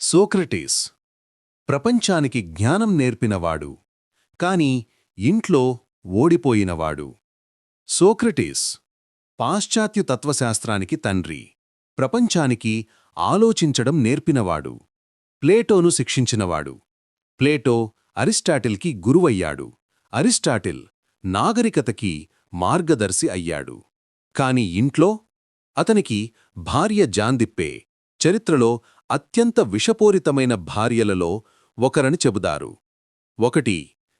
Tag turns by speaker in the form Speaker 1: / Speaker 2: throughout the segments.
Speaker 1: Socrates ప్రపంచానికి జ్ఞానం నేర్పినవాడు కాని ఇంట్లో ఓడిపోయినవాడు. సోక్రటీస్ పాశ్చాత్య తత్వశాస్త్రానికి తండ్రి ప్రపంచానికి ఆలోచించడం నేర్పినవాడు ప్లేటోను శిక్షించినవాడు. ప్లేటో అరిస్టాటిల్కి గురువయ్యాడు. అరిస్టాటిల్ నాగరికతకి మార్గదర్శి అయ్యాడు. కాని ఇంట్లో అతనికి భార్య జాందిప్పే చరిత్రలో అత్యంత విషపూరితమైన భార్యలలో ఒకరని చెబుతారు. ఒకటి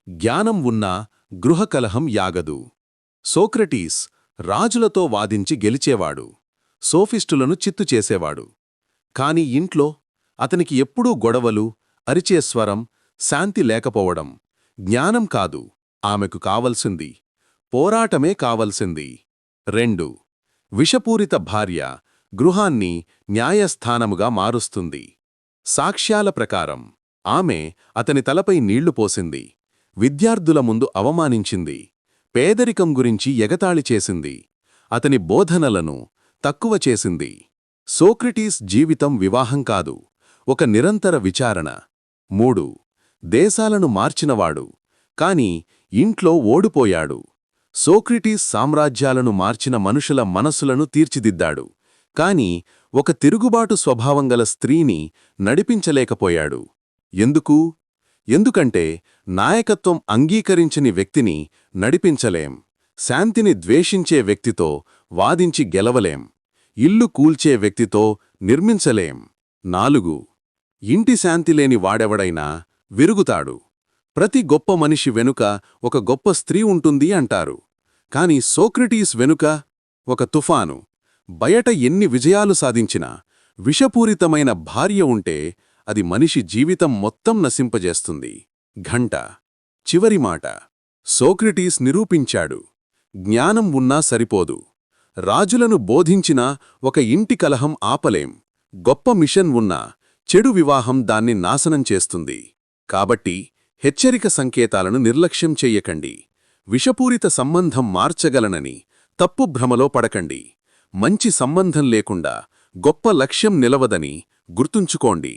Speaker 1: జ్ఞానం ఉన్నా గృహకలహం యాగదు. సోక్రటీస్ రాజులతో వాదించి గెలిచేవాడు సోఫిస్టులను చిత్తు చేసేవాడు. కాని ఇంట్లో అతనికి ఎప్పుడూ గొడవలు అరిచే స్వరం శాంతి లేకపోవడం జ్ఞానం కాదు ఆమెకు కావలసింది పోరాటమే కావలసింది. రెండు విషపూరిత భార్య గృహాన్ని న్యాయస్థానముగా మారుస్తుంది. సాక్ష్యాల ప్రకారం ఆమె అతని తలపై నీళ్ళు పోసింది. విద్యార్థుల ముందు అవమానించింది. పేదరికం గురించి ఎగతాళి చేసింది. అతని బోధనలను తక్కువ చేసింది. సోక్రటీస్ జీవితం వివాహం కాదు. ఒక నిరంతర విచారణ. మూడు దేశాలను మార్చినవాడు. కాని ఇంట్లో ఓడిపోయాడు. సోక్రటీస్ సామ్రాజ్యాలను మార్చిన మనుషుల మనసులను తీర్చిదిద్దాడు. కాని ఒక తిరుగుబాటు స్వభావం గల స్త్రీని నడిపించలేకపోయాడు. ఎందుకు? ఎందుకంటే నాయకత్వం అంగీకరించని వ్యక్తిని నడిపించలేం. శాంతిని ద్వేషించే వ్యక్తితో వాదించి గెలవలేం. ఇల్లు కూల్చే వ్యక్తితో నిర్మించలేం. నాలుగు. ఇంటి శాంతిలేని వాడెవడైనా విరుగుతాడు. ప్రతి గొప్ప మనిషి వెనుక ఒక గొప్ప స్త్రీ ఉంటుంది అంటారు. కాని సోక్రటీస్ వెనుక ఒక తుఫాను. బయట ఎన్ని విజయాలు సాధించినా విషపూరితమైన భార్య ఉంటే అది మనిషి జీవితం మొత్తం నశింపజేస్తుంది. ఘంట. చివరి మాట. సోక్రటీస్ నిరూపించాడు. జ్ఞానం ఉన్నా సరిపోదు. రాజులను బోధించినా ఒక ఇంటి కలహం ఆపలేం. గొప్ప మిషన్ ఉన్నా చెడు వివాహం దాన్ని నాశనం చేస్తుంది. కాబట్టి హెచ్చరిక సంకేతాలను నిర్లక్ష్యం చెయ్యకండి విషపూరిత సంబంధం మార్చగలనని తప్పు భ్రమలో పడకండి. మంచి సంబంధం లేకుండా గొప్ప లక్ష్యం నిలవదని గుర్తుంచుకోండి.